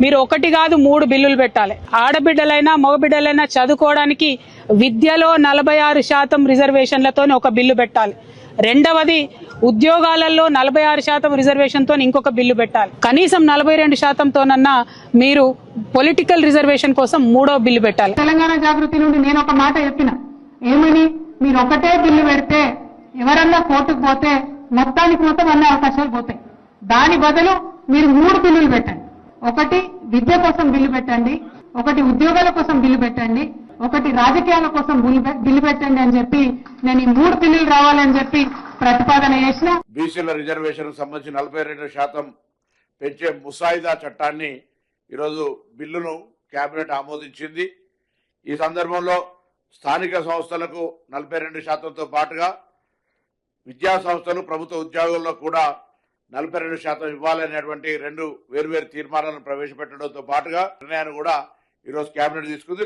మీరు ఒకటి కాదు మూడు బిల్లులు పెట్టాలి. ఆడబిడ్డలైనా మగబిడ్డలైనా చదువుకోవడానికి విద్యలో నలభై ఆరు శాతం రిజర్వేషన్లతో ఒక బిల్లు పెట్టాలి. రెండవది ఉద్యోగాలలో నలభై ఆరు శాతం రిజర్వేషన్తో ఇంకొక బిల్లు పెట్టాలి. కనీసం నలభై రెండు శాతంతోనన్నా మీరు పొలిటికల్ రిజర్వేషన్ కోసం మూడో బిల్లు పెట్టాలి. తెలంగాణ జాగృతి నుండి నేను ఒక మాట చెప్పిన. ఏమని? మీరు ఒకటే బిల్లు పెడితే ఎవరన్నా కోర్టుకు పోతే మొత్తానికి మొత్తం అన్ని అవకాశాలు పోతాయి. దాని బదులు మీరు మూడు బిల్లులు పెట్టండి. ఒకటి విద్య కోసం బిల్లు పెట్టండి ఒకటి ఉద్యోగాల కోసం బిల్లు పెట్టండి ఒకటి రాజకీయాల కోసం బిల్లు పెట్టండి అని చెప్పి నేను ఈ మూడు బిల్లులు రావాలని చెప్పి ప్రతిపాదన చేసిన బీసీల రిజర్వేషన్ సంబంధించి నలభై రెండు శాతం పెంచే ముసాయిదా చట్టాన్ని ఈరోజు బిల్లును కేబినెట్ ఆమోదించింది. ఈ సందర్భంలో స్థానిక సంస్థలకు నలభై రెండు శాతంతో పాటుగా విద్యా సంస్థలు ప్రభుత్వ ఉద్యోగుల్లో కూడా నలభై రెండు శాతం ఇవ్వాలనేటువంటి రెండు వేర్వేరు తీర్మానాలను ప్రవేశపెట్టడంతో పాటుగా నిర్ణయాన్ని కూడా ఈరోజు కేబినెట్ తీసుకుంది.